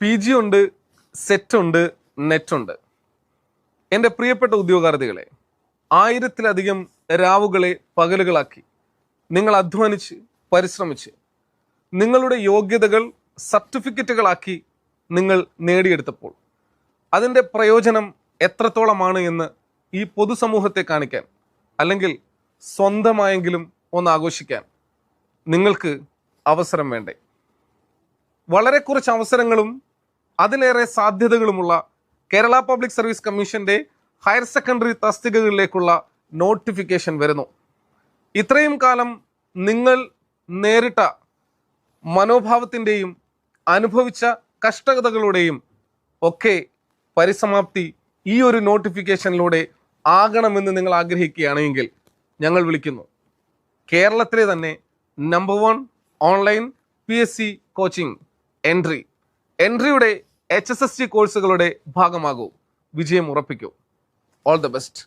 P G ഉണ്ട് set ഉണ്ട് net ഉണ്ട്. എന്റെ പ്രിയപ്പെട്ട ഉദ്യോഗാർത്ഥികളെ ആയിരത്തിലധികം രാവുകളെ പകലുകളാക്കി നിങ്ങൾ അധ്വാനിച്ച് പരിശ്രമിച്ച് നിങ്ങളുടെ യോഗ്യതകൾ സർട്ടിഫിക്കറ്റുകളാക്കി നിങ്ങൾ നേടിയെടുത്തപ്പോൾ അതിന്റെ പ്രയോജനം എത്രത്തോളമാണ് എന്ന് ഈ പൊതുസമൂഹത്തെ കാണിക്കാൻ അല്ലെങ്കിൽ സ്വന്തമായെങ്കിലും ഒന്ന് ആഘോഷിക്കാൻ നിങ്ങൾക്ക് അവസരം വേണ്ടേ. വളരെ കുറച്ച് അവസരങ്ങളും അതിലേറെ സാധ്യതകളുമുള്ള കേരള പബ്ലിക് സർവീസ് കമ്മീഷന്റെ ഹയർ സെക്കൻഡറി തസ്തികകളിലേക്കുള്ള നോട്ടിഫിക്കേഷൻ വരുന്നു. ഇത്രയും കാലം നിങ്ങൾ നേരിട്ട മനോഭാവത്തിന്റെയും അനുഭവിച്ച കഷ്ടതകളുടെയും ഒക്കെ പരിസമാപ്തി ഈ ഒരു നോട്ടിഫിക്കേഷനിലൂടെ ആകണമെന്ന് നിങ്ങൾ ആഗ്രഹിക്കുകയാണെങ്കിൽ ഞങ്ങൾ വിളിക്കുന്നു. കേരളത്തിലെ തന്നെ number one online P S C coaching entry എൻട്രിയുടെ H S S T കോഴ്സുകളുടെ ഭാഗമാകൂ. വിജയം ഉറപ്പിക്കൂ. All the best